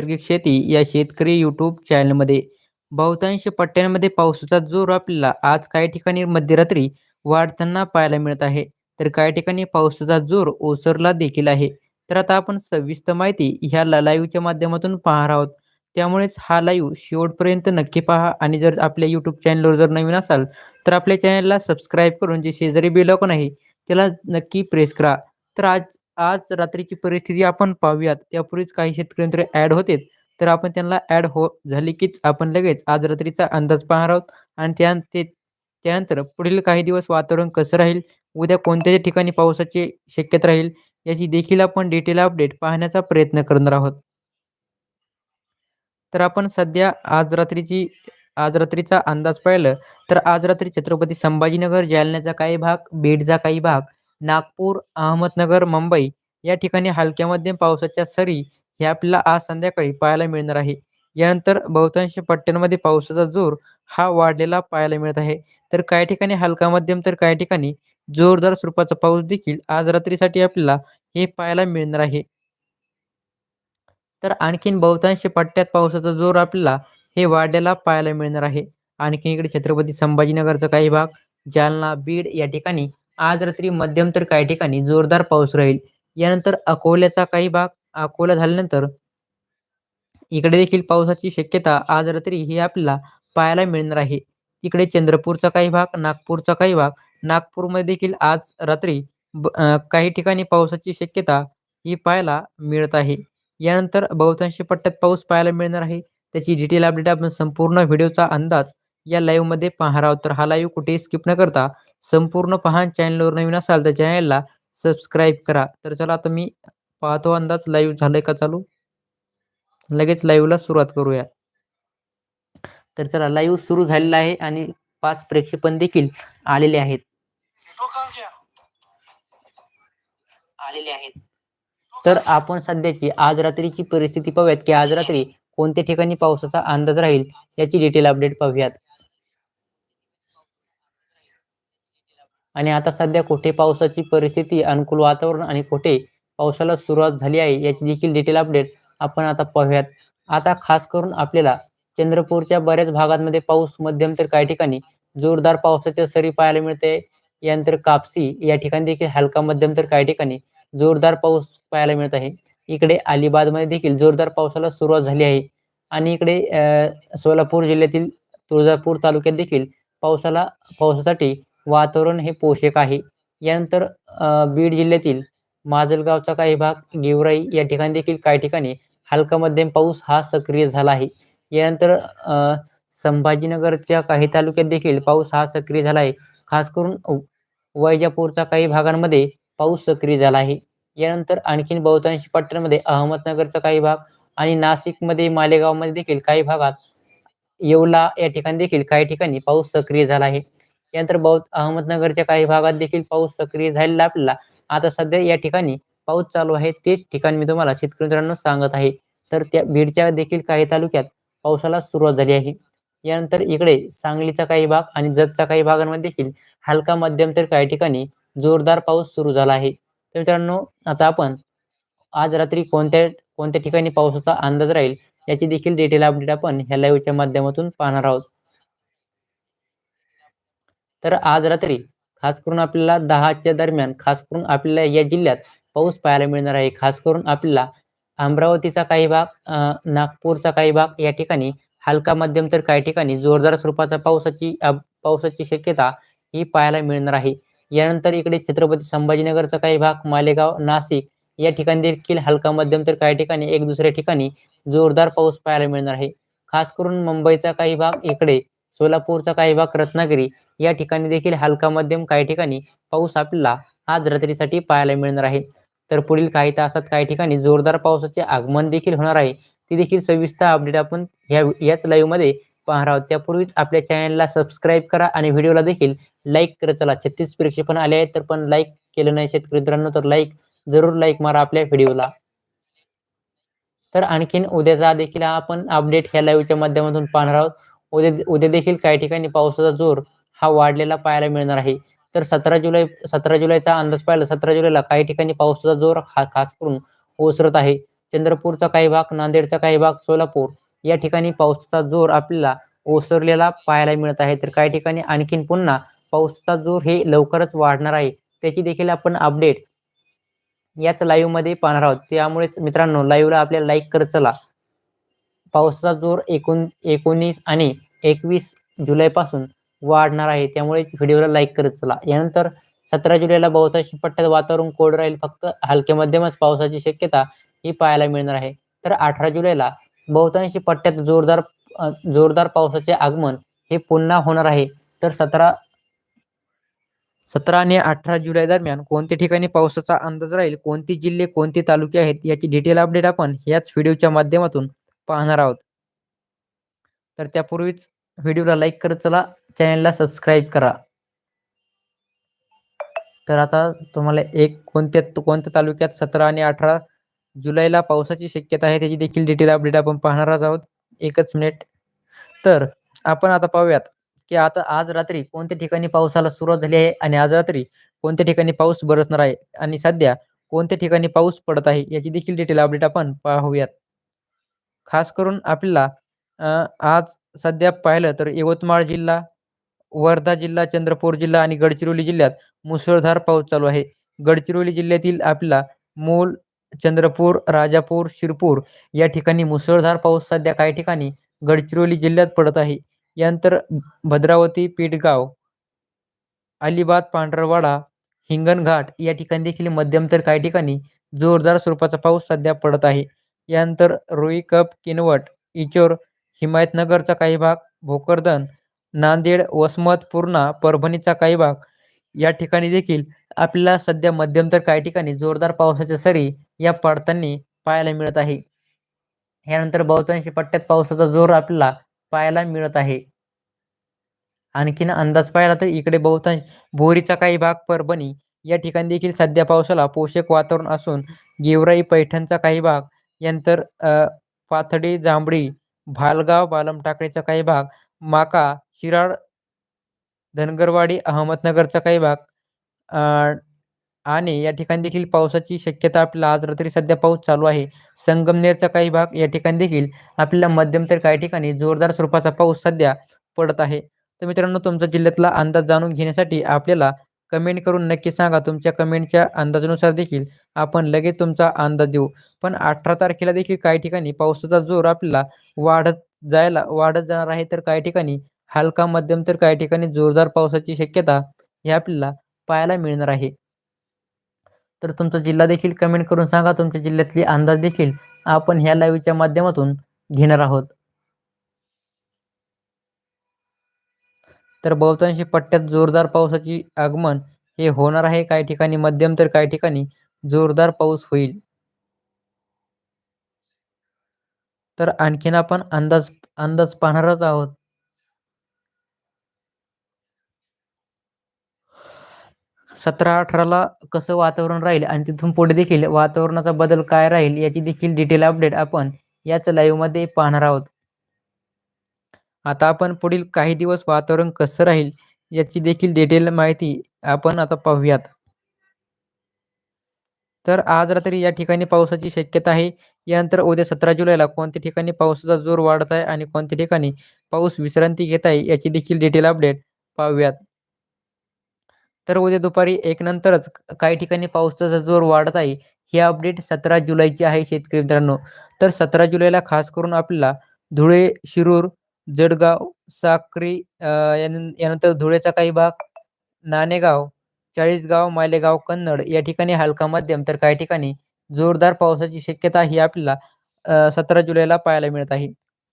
नैसर्गिक शेती या शेतकरी यूट्यूब चॅनलमध्ये बहुतांश पट्ट्यांमध्ये पावसाचा जोर आपल्याला आज काही ठिकाणी मध्यरात्री वाढताना पाहायला मिळत आहे. तर काही ठिकाणी पावसाचा जोर ओसरला देखील आहे. तर आता आपण सविस्तर माहिती ह्या लाईव्हच्या माध्यमातून पाहणार आहोत. त्यामुळेच हा लाईव्ह शेवटपर्यंत नक्की पहा आणि जर आपल्या यूट्यूब चॅनलवर जर नवीन असाल तर आपल्या चॅनलला सबस्क्राईब करून जे शेजारी बेल आहे त्याला नक्की प्रेस करा. तर आज आज रात्रीची परिस्थिती आपण पाहूयात. त्यापूर्वीच काही शेतकरी ॲड होते. तर आपण त्यांना ॲड हो झाली कीच आपण लगेच आज रात्रीचा अंदाज पाहणार आहोत. आणि त्या ते त्यानंतर पुढील काही दिवस वातावरण कसं राहील? उद्या कोणत्या ठिकाणी पावसाची शक्यता राहील? याची देखील आपण डिटेल अपडेट पाहण्याचा प्रयत्न करणार आहोत. तर आपण सध्या आज रात्रीची आज रात्रीचा अंदाज पाहिलं तर आज रात्री छत्रपती संभाजीनगर जालन्याचा काही भाग बीडचा काही भाग नागपूर अहमदनगर मुंबई या ठिकाणी हलक्या मध्यम पावसाच्या सरी हे आपल्याला आज संध्याकाळी पाहायला मिळणार आहे. यानंतर बहुतांश पट्ट्यांमध्ये पावसाचा जोर हा वाढलेला पाहायला मिळत आहे. तर काही ठिकाणी हलका मध्यम तर काही ठिकाणी जोरदार स्वरूपाचा पाऊस देखील आज रात्रीसाठी आपल्याला हे पाहायला मिळणार आहे. तर आणखीन बहुतांश पट्ट्यात पावसाचा जोर आपल्याला हे वाढलेला पाहायला मिळणार आहे. आणखीन इकडे छत्रपती संभाजीनगरचा काही भाग जालना बीड या ठिकाणी आज रात्री मध्यम तर काही ठिकाणी जोरदार पाऊस राहील. यानंतर अकोल्याचा काही भाग अकोला झाल्यानंतर इकडे देखील पावसाची शक्यता आज रात्री ही आपल्याला पाहायला मिळणार आहे. इकडे चंद्रपूरचा काही भाग नागपूरचा काही भाग नागपूरमध्ये देखील आज रात्री काही ठिकाणी पावसाची शक्यता ही पाहायला मिळत आहे. यानंतर बहुतांशी पट्ट्यात पाऊस पाहायला मिळणार आहे. त्याची डिटेल अपडेट आपण संपूर्ण व्हिडिओचा अंदाज या लाईव्हमध्ये पाहणार आहोत. तर हा लाईव्ह कुठेही स्किप न करता संपूर्ण पहा चॅनलवर नवीन असाल तर चॅनलला सबस्क्राईब करा. तर चला आता मी पाहतो अंदाज. लाईव्ह झालंय का चालू? लगेच लाईव्हला सुरुवात करूया. तर चला लाईव्ह सुरू झालेला आहे आणि पाच प्रेक्षेपण देखील आलेले आहेत. आलेले आहेत. तर आपण सध्याची आज रात्रीची परिस्थिती पाहूयात की आज रात्री कोणत्या ठिकाणी पावसाचा अंदाज राहील याची डिटेल अपडेट पाहूयात. आणि आता सध्या कुठे पावसाची परिस्थिती अनुकूल वातावरण आणि कुठे पावसाला सुरुवात झाली आहे याची देखील डिटेल अपडेट आपण आता पाहूयात. आता खास करून आपल्याला चंद्रपूरच्या बऱ्याच भागांमध्ये पाऊस मध्यम तर काही ठिकाणी जोरदार पावसाच्या सरी पाहायला मिळते. यानंतर कापसी या ठिकाणी देखील हलका मध्यम तर काही ठिकाणी जोरदार पाऊस पाहायला मिळत आहे. इकडे अलिबागमध्ये देखील जोरदार पावसाला सुरुवात झाली आहे. आणि इकडे सोलापूर जिल्ह्यातील तुळजापूर तालुक्यात देखील पावसाला पावसासाठी वातावरण हे पोषक आहे. यानंतर बीड जिल्ह्यातील माजलगावचा काही भाग गेवराई या ठिकाणी देखील काही ठिकाणी हलका मध्यम पाऊस हा सक्रिय झाला आहे. यानंतर संभाजीनगरच्या काही तालुक्यात देखील पाऊस हा सक्रिय झाला आहे. खास करून वैजापूरच्या काही भागांमध्ये पाऊस सक्रिय झाला आहे. यानंतर आणखीन बहुतांश पट्ट्यांमध्ये अहमदनगरचा काही भाग आणि नाशिकमध्ये मालेगावमध्ये देखील काही भागात येवला या ठिकाणी देखील काही ठिकाणी पाऊस सक्रिय झाला आहे. यानंतर बौद्ध अहमदनगरच्या काही भागात देखील पाऊस सक्रिय झालेला आपल्याला आता सध्या या ठिकाणी पाऊस चालू आहे. तेच ठिकाण मी तुम्हाला शेतकरी मित्रांनो सांगत आहे. तर त्या बीडच्या देखील काही तालुक्यात पावसाला सुरुवात झाली आहे. यानंतर इकडे सांगलीचा काही भाग आणि जतचा काही भागांमध्ये देखील हलका मध्यम तर काही ठिकाणी जोरदार पाऊस सुरू झाला आहे. तर मित्रांनो आता आपण आज रात्री कोणत्या कोणत्या ठिकाणी पावसाचा अंदाज राहील याची देखील डिटेल अपडेट आपण ह्या लाईव्हच्या माध्यमातून पाहणार आहोत. तर आज रात्री खास करून आपल्याला दहाच्या दरम्यान खास करून आपल्याला या जिल्ह्यात पाऊस पाहायला मिळणार आहे. खास करून आपल्याला अमरावतीचा काही भाग नागपूरचा काही भाग या ठिकाणी हलका मध्यम तर काही ठिकाणी जोरदार स्वरूपाचा पावसाची पावसाची शक्यता ही पाहायला मिळणार आहे. यानंतर इकडे छत्रपती संभाजीनगरचा काही भाग मालेगाव नाशिक या ठिकाणी देखील हलका मध्यम तर काही ठिकाणी एक दुसऱ्या ठिकाणी जोरदार पाऊस पाहायला मिळणार आहे. खास करून मुंबईचा काही भाग इकडे सोलापूरचा काही भाग रत्नागिरी या ठिकाणी देखील हलका मध्यम काही ठिकाणी पाऊस आपल्याला आज रात्रीसाठी पाहायला मिळणार आहे. तर पुढील काही तासात काही ठिकाणी जोरदार पावसाचे आगमन देखील होणार आहे. ती देखील सविस्तर अपडेट आपण ह्या याच लाईव्हमध्ये पाहणार आहोत. त्यापूर्वीच आपल्या चॅनलला सबस्क्राईब करा आणि व्हिडिओला देखील लाईक करत चला छत्तीस प्रेक्षेपण आले आहेत तर पण लाईक केलं नाही शेतकरी मित्रांनो तर लाईक जरूर लाईक मारा आपल्या व्हिडिओला तर आणखीन उद्याचा देखील आपण अपडेट ह्या लाईव्हच्या माध्यमातून पाहणार आहोत. उद्या उद्या देखील काही ठिकाणी पावसाचा जोर हा वाढलेला पाहायला मिळणार आहे. तर सतरा जुलै सतरा जुलैचा अंदाज पाहिला सतरा जुलैला काही ठिकाणी पावसाचा जोर हा खास करून ओसरत आहे. चंद्रपूरचा काही भाग नांदेडचा काही भाग सोलापूर या ठिकाणी पावसाचा जोर आपल्याला ओसरलेला पाहायला मिळत आहे. तर काही ठिकाणी आणखीन पुन्हा पावसाचा जोर हे लवकरच वाढणार आहे. त्याची देखील आपण अपडेट याच लाईव्हमध्ये पाहणार आहोत. त्यामुळेच मित्रांनो लाईव्हला आपल्याला लाईक करत चला. पावसाचा जोर एकोण एकोणीस आणि एकवीस जुलैपासून वाढणार आहे. त्यामुळे व्हिडिओला लाईक करत चला. यानंतर सतरा जुलैला बहुतांश पट्ट्यात वातावरण कोरडं राहील. फक्त हलक्या मध्यमच पावसाची शक्यता ही पाहायला मिळणार आहे. तर अठरा जुलैला बहुतांश पट्ट्यात जोरदार जोरदार पावसाचे आगमन हे पुन्हा होणार आहे. तर सतरा सतरा आणि अठरा जुलै दरम्यान कोणत्या ठिकाणी पावसाचा अंदाज राहील? कोणती जिल्हे कोणते तालुके आहेत? याची डिटेल अपडेट आपण याच व्हिडिओच्या माध्यमातून पाहणार आहोत. तर त्यापूर्वीच व्हिडिओला लाईक करत चला. चॅनलला सबस्क्राईब करा. तर आता तुम्हाला एक कोणत्या कोणत्या तालुक्यात सतरा आणि अठरा जुलैला पावसाची शक्यता आहे त्याची देखील डिटेल अपडेट आपण पाहणारच आहोत. एकच मिनिट तर आपण आता पाहूयात की आता आज रात्री कोणत्या ठिकाणी पावसाला सुरुवात झाली आहे आणि आज रात्री कोणत्या ठिकाणी पाऊस बरसणार आहे आणि सध्या कोणत्या ठिकाणी पाऊस पडत आहे याची देखील डिटेल अपडेट आपण पाहूयात. खास करून आपल्याला आज सध्या पाहिलं तर यवतमाळ जिल्हा वर्धा जिल्हा चंद्रपूर जिल्हा आणि गडचिरोली जिल्ह्यात मुसळधार पाऊस चालू आहे. गडचिरोली जिल्ह्यातील आपला मूल चंद्रपूर राजापूर शिरपूर या ठिकाणी मुसळधार पाऊस सध्या काही ठिकाणी गडचिरोली जिल्ह्यात पडत आहे. यानंतर भद्रावती पीठगाव अलिबाग पांढरवाडा हिंगणघाट या ठिकाणी देखील मध्यम तर काही ठिकाणी जोरदार स्वरूपाचा पाऊस सध्या पडत आहे. यानंतर रोई कप किनवट इचोर हिमायतनगरचा काही भाग भोकरदन नांदेड वसमत पूर्णा परभणीचा काही भाग या ठिकाणी देखील आपल्याला सध्या मध्यम तर काही ठिकाणी जोरदार पावसाच्या सरी या पडताना पाहायला मिळत आहे. यानंतर बहुतांशी पट्ट्यात पावसाचा जोर आपल्याला पाहायला मिळत आहे. आणखीन अंदाज पाहिला तर इकडे बहुतांश बोरीचा काही भाग परभणी या ठिकाणी देखील सध्या पावसाला पोषक वातावरण असून गेवराई पैठणचा काही भाग यानंतर पाथडी जांभळी भालगाव बालम टाकळीचा काही भाग माका शिराळ धनगरवाडी अहमदनगरचा काही भाग आणि या ठिकाणी देखील पावसाची शक्यता आपल्याला आज रात्री सध्या पाऊस चालू आहे. संगमनेरचा काही भाग या ठिकाणी देखील आपल्याला मध्यम तर काही ठिकाणी जोरदार स्वरूपाचा पाऊस सध्या पडत आहे. तर मित्रांनो तुमचा जिल्ह्यातला अंदाज जाणून घेण्यासाठी आपल्याला कमेंट करून नक्की सांगा. तुमच्या कमेंटच्या अंदाजानुसार देखील आपण लगेच तुमचा अंदाज देऊ. पण अठरा तारखेला देखील काही ठिकाणी पावसाचा जोर आपल्याला वाढत जायला वाढत जाणार आहे. तर काही ठिकाणी हलका मध्यम तर काही ठिकाणी जोरदार पावसाची शक्यता ही आपल्याला पाहायला मिळणार आहे. तर तुमचा जिल्हा देखील कमेंट करून सांगा. तुमच्या जिल्ह्यातली अंदाज देखील आपण ह्या लाईव्हच्या माध्यमातून घेणार आहोत. तर बहुतांशी पट्ट्यात जोरदार पावसाची आगमन हे होणार आहे. काही ठिकाणी मध्यम तर काही ठिकाणी जोरदार पाऊस होईल. तर आणखीन आपण अंदाज अंदाज पाहणारच आहोत. सतरा अठराला कसं वातावरण राहील आणि तिथून पुढे देखील वातावरणाचा बदल काय राहील याची देखील डिटेल अपडेट आपण याच लाईव्हमध्ये पाहणार आहोत. आता आपण पुढील काही दिवस वातावरण कसं राहील याची देखील डिटेल माहिती आपण आता पाहूयात. तर आज रात्री या ठिकाणी पावसाची शक्यता आहे. यानंतर उद्या सतरा जुलैला कोणत्या ठिकाणी पावसाचा जोर वाढत आहे आणि कोणत्या ठिकाणी पाऊस विश्रांती घेत आहे याची देखील डिटेल अपडेट पाहूयात. तर उद्या दुपारी एक नंतरच काही ठिकाणी पावसाचा जोर वाढत आहे ही अपडेट सतरा जुलैची आहे शेतकरी मित्रांनो. तर सतरा जुलैला खास करून आपल्याला धुळे शिरूर जळगाव साक्री यानंतर धुळेचा काही भाग नाणेगाव चाळीसगाव मालेगाव कन्नड या ठिकाणी हलका मध्यम तर काही ठिकाणी जोरदार पावसाची शक्यता ही आपल्याला सतरा जुलैला पाहायला मिळत आहे.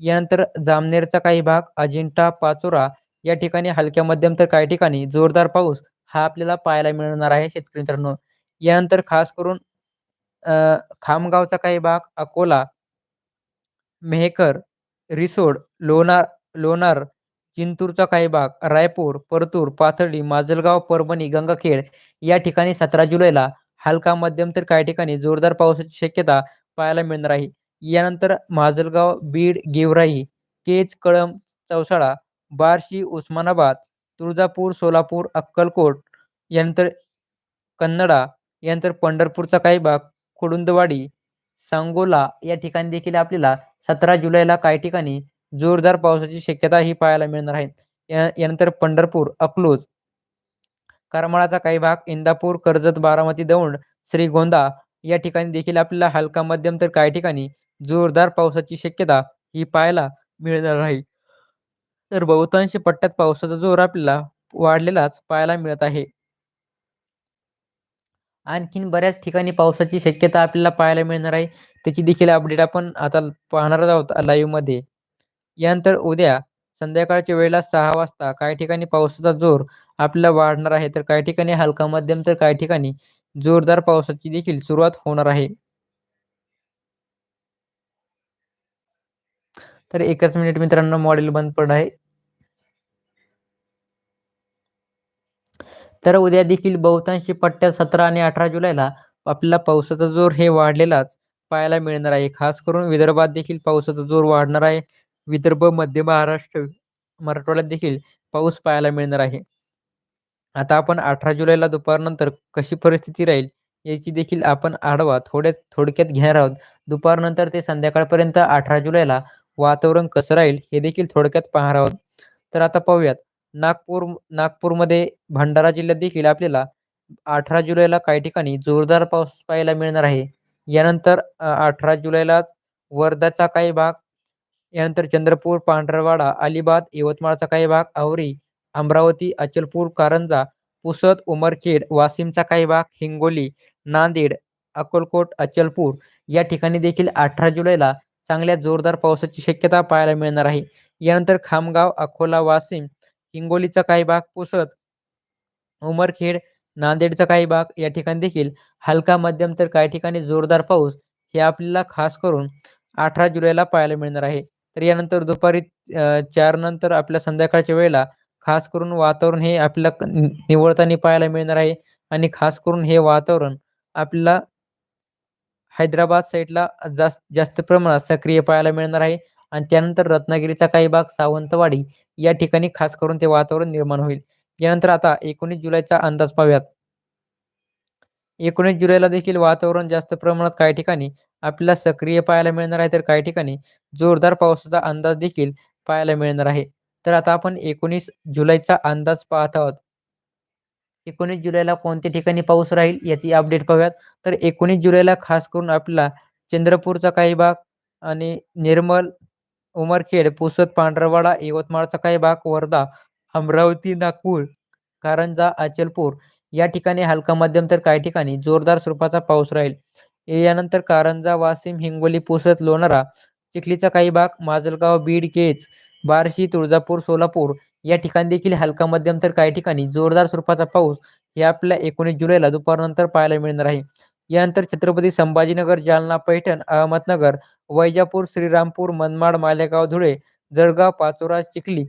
यानंतर जामनेरचा काही भाग अजिंठा पाचोरा या ठिकाणी हलक्या मध्यम तर काही ठिकाणी जोरदार पाऊस हा आपल्याला पाहायला मिळणार आहे शेतकरी मित्रांनो. यानंतर खास करून खामगावचा काही भाग अकोला मेहकर रिसोड लोणार लोणार चिंतूरचा काही भाग रायपूर परतूर पाथर्डी माजलगाव परभणी गंगाखेड या ठिकाणी सतरा जुलैला हलका मध्यम तर काही ठिकाणी जोरदार पावसाची शक्यता पाहायला मिळणार आहे. यानंतर माजलगाव बीड गेवराई केज कळम चौसाळा बार्शी उस्मानाबाद तुळजापूर सोलापूर अक्कलकोट यानंतर कन्नडा यानंतर पंढरपूरचा काही भाग कुडुंदवाडी सांगोला या ठिकाणी देखील आपल्याला सतरा जुलैला काही ठिकाणी जोरदार पावसाची शक्यता ही पाहायला मिळणार आहे. या यानंतर पंढरपूर अकलूज करमाळाचा काही भाग इंदापूर कर्जत बारामती दौंड श्रीगोंदा या ठिकाणी देखील आपल्याला हलका मध्यम तर काही ठिकाणी जोरदार पावसाची शक्यता ही पाहायला मिळणार आहे. तर बहुतांश पट्ट्यात पावसाचा जोर आपल्याला वाढलेलाच पाहायला मिळत आहे. आणखीन बऱ्याच ठिकाणी पावसाची शक्यता आपल्याला पाहायला मिळणार आहे. त्याची देखील अपडेट आपण आता पाहणारच आहोत लाईव्हमध्ये यानंतर उद्या संध्याकाळच्या वेळेला सहा वाजता काही ठिकाणी पावसाचा जोर आपल्याला वाढणार आहे. तर काही ठिकाणी हलका मध्यम तर काही ठिकाणी जोरदार पावसाची देखील सुरुवात होणार आहे. तर एकच मिनिट मित्रांनो मॉडेल बंद पडलं आहे. तर उद्या देखील बहुतांशी पट्ट्यात सतरा आणि अठरा जुलैला आपल्याला पावसाचा जोर हे वाढलेलाच पाहायला मिळणार आहे. खास करून विदर्भात देखील पावसाचा जोर वाढणार आहे. विदर्भ मध्य महाराष्ट्र मराठवाड्यात देखील पाऊस पाहायला मिळणार आहे. आता आपण अठरा जुलैला दुपारनंतर कशी परिस्थिती राहील याची देखील आपण आढावा थोड्या थोडक्यात घेणार आहोत. दुपारनंतर ते संध्याकाळपर्यंत अठरा जुलैला वातावरण कसं राहील हे देखील थोडक्यात पाहणार आहोत. तर आता पाहूयात. नागपूर नागपूरमध्ये भंडारा जिल्ह्यात देखील आपल्याला अठरा जुलैला काही ठिकाणी जोरदार पाऊस पाहायला मिळणार आहे. यानंतर अठरा जुलैलाच वर्धाचा काही भाग यानंतर चंद्रपूर पांढरवाडा अलिबाग यवतमाळचा काही भाग आवरी अमरावती अचलपूर कारंजा पुसद उमरखेड वाशिमचा काही भाग हिंगोली नांदेड अकोलकोट अचलपूर या ठिकाणी देखील अठरा जुलैला चांगल्या जोरदार पावसाची शक्यता पाहायला मिळणार आहे. यानंतर खामगाव अकोला वाशिम हिंगोलीचा काही भाग पुसत उमरखेड नांदेडचा काही भाग या ठिकाणी देखील हलका मध्यम तर काही ठिकाणी जोरदार पाऊस हे आपल्याला खास करून अठरा जुलैला पाहायला मिळणार आहे. तर यानंतर दुपारी चार नंतर आपल्या संध्याकाळच्या वेळेला खास करून वातावरण हे आपल्याला निवळताना पाहायला मिळणार आहे आणि खास करून हे वातावरण आपल्याला हैदराबाद साईडला जास्त जास्त प्रमाणात सक्रिय पाहायला मिळणार आहे. आणि त्यानंतर रत्नागिरीचा काही भाग सावंतवाडी या ठिकाणी खास करून ते वातावरण निर्माण होईल. यानंतर आता एकोणीस जुलैचा अंदाज पाहूयात. एकोणीस जुलैला देखील वातावरण जास्त प्रमाणात काही ठिकाणी आपल्याला सक्रिय पाहायला मिळणार आहे तर काही ठिकाणी जोरदार पावसाचा अंदाज देखील पाहायला मिळणार आहे. तर आता आपण एकोणीस जुलैचा अंदाज पाहत आहोत. एकोणीस जुलैला कोणत्या ठिकाणी पाऊस राहील याची अपडेट पाहूयात. तर एकोणीस जुलैला खास करून आपल्याला चंद्रपूरचा काही भाग आणि निर्मल उमरखेड पुसद पांढरवाडा यवतमाळचा काही भाग वर्धा अमरावती नागपूर कारंजा अचलपूर या ठिकाणी हलका मध्यम तर काही ठिकाणी जोरदार स्वरूपाचा पाऊस राहील. यानंतर कारंजा वाशिम हिंगोली पुसद लोणारा चिखलीचा काही भाग माजलगाव बीड केज बार्शी तुळजापूर सोलापूर या ठिकाणी देखील हलका मध्यम तर काही ठिकाणी जोरदार स्वरूपाचा पाऊस हे आपल्याला एकोणीस जुलैला दुपारनंतर पाहायला मिळणार आहे. यानंतर छत्रपती संभाजीनगर जालना पैठण अहमदनगर वैजापूर श्रीरामपूर मनमाड मालेगाव धुळे जळगाव पाचोरा चिखली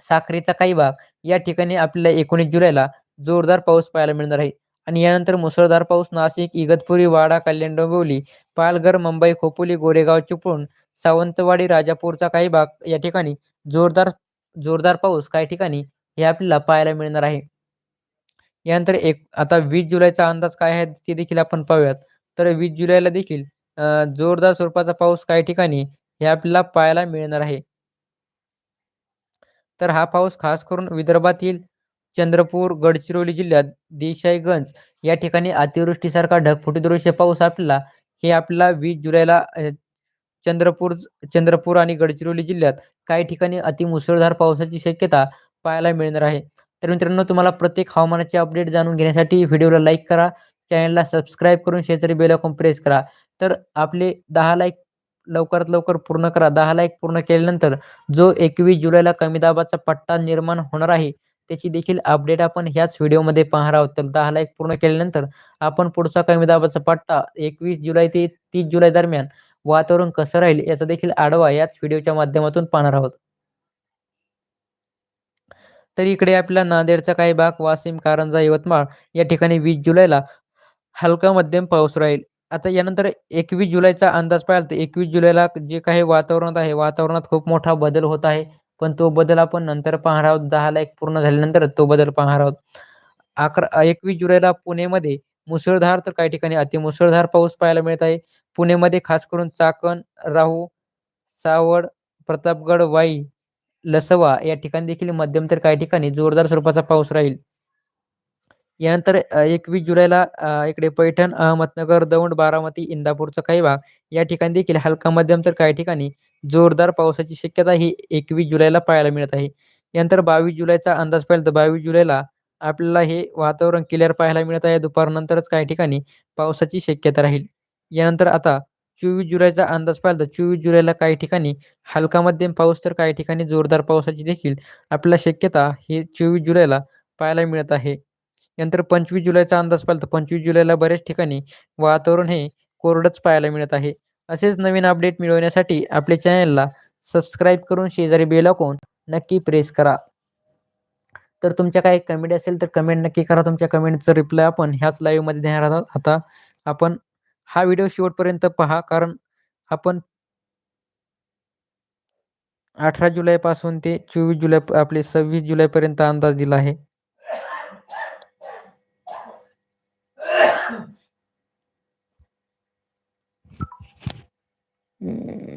साखरेचा काही भाग या ठिकाणी आपल्याला एकोणीस जुलैला जोरदार पाऊस पाहायला मिळणार आहे. आणि यानंतर मुसळधार पाऊस नाशिक इगतपुरी वाडा कल्याण डोंबिवली पालघर मुंबई खोपोली गोरेगाव चिपळूण सावंतवाडी राजापूरचा काही भाग या ठिकाणी जोरदार जोरदार पाऊस काही ठिकाणी हे आपल्याला पाहायला मिळणार आहे. यानंतर एक आता वीस जुलैचा अंदाज काय आहे ते देखील आपण पाहूयात. तर वीस जुलैला देखील जोरदार स्वरूपाचा पाऊस काही ठिकाणी हे आपल्याला पाहायला मिळणार आहे. तर हा पाऊस खास करून विदर्भातील चंद्रपूर गडचिरोली जिल्ह्यात देसाईगंज या ठिकाणी अतिवृष्टीसारखा ढगफुटीदृश्य पाऊस आपल्याला हे आपल्याला वीस जुलैला चंद्रपूर चंद्रपूर आणि गडचिरोली जिल्ह्यात काही ठिकाणी अतिमुसळधार पावसाची शक्यता पाहायला मिळणार आहे. तर मित्रांनो तुम्हाला प्रत्येक हवामानाचे अपडेट जाणून घेण्यासाठी व्हिडिओला लाईक करा चॅनलला सबस्क्राईब करून शेजारी बेल आयकॉन प्रेस करा. तर आपले दहा लाईक लवकरात लवकर पूर्ण करा. दहा लाईक पूर्ण केल्यानंतर जो एकवीस जुलैला कमी दाबाचा पट्टा निर्माण होणार आहे त्याची देखील अपडेट आपण ह्याच व्हिडिओमध्ये पाहणार आहोत. तर दहा लाईक पूर्ण केल्यानंतर आपण पुढचा कमी दाबाचा पट्टा एकवीस जुलै ते तीस जुलै दरम्यान वातावरण कसं राहील याचा देखील आढावा याच व्हिडिओच्या माध्यमातून पाहणार आहोत. तर इकडे आपल्या नांदेडचा काही भाग वाशिम कारंजा यवतमाळ या ठिकाणी वीस जुलैला हलका मध्यम पाऊस राहील. आता यानंतर एकवीस जुलैचा अंदाज पाहिला तर एकवीस जुलैला जे काही वातावरणात आहे वातावरणात खूप मोठा बदल होत आहे. पण तो बदल आपण नंतर पाहणार आहोत. दहाला एक पूर्ण झाल्यानंतर तो बदल पाहणार आहोत. अकरा एकवीस जुलैला पुणेमध्ये मुसळधार तर काही ठिकाणी अतिमुसळधार पाऊस पाहायला मिळत आहे. पुणेमध्ये खास करून चाकण राहू सावड प्रतापगड वाई लसवा या ठिकाणी देखील मध्यम तर काही ठिकाणी जोरदार स्वरूपाचा पाऊस राहील. यानंतर एकवीस जुलैला इकडे पैठण अहमदनगर दौंड बारामती इंदापूरचा काही भाग या ठिकाणी देखील हलका मध्यम तर काही ठिकाणी जोरदार पावसाची शक्यता ही एकवीस जुलैला पाहायला मिळत आहे. यानंतर बावीस जुलैचा अंदाज पाहिला तर बावीस जुलैला आपल्याला हे वातावरण क्लिअर पाहायला मिळत आहे. दुपारनंतरच काही ठिकाणी पावसाची शक्यता राहील. यानंतर आता चोवीस जुलैचा अंदाज पाहिला तर चोवीस जुलैला काही ठिकाणी हलका मध्यम पाऊस तर काही ठिकाणी जोरदार पावसाची देखील आपल्याला शक्यता ही चोवीस जुलैला पाहायला मिळत आहे. यानंतर पंचवीस जुलैचा अंदाज पाहिला तर पंचवीस जुलैला बऱ्याच ठिकाणी वातावरण हे कोरडंच पाहायला मिळत आहे. असेच नवीन अपडेट मिळवण्यासाठी आपल्या चॅनलला सबस्क्राईब करून शेजारी बेल आयकॉन नक्की प्रेस करा. तर तुमच्या काही कमेंट असेल तर कमेंट नक्की करा. तुमच्या कमेंटचं रिप्लाय आपण ह्याच लाईव्हमध्ये देणार आहोत. आता आपण हा व्हिडिओ शेवटपर्यंत पहा कारण आपण अठरा जुलैपासून ते चोवीस जुलै आपले सव्वीस जुलैपर्यंत अंदाज दिला आहे. Mm.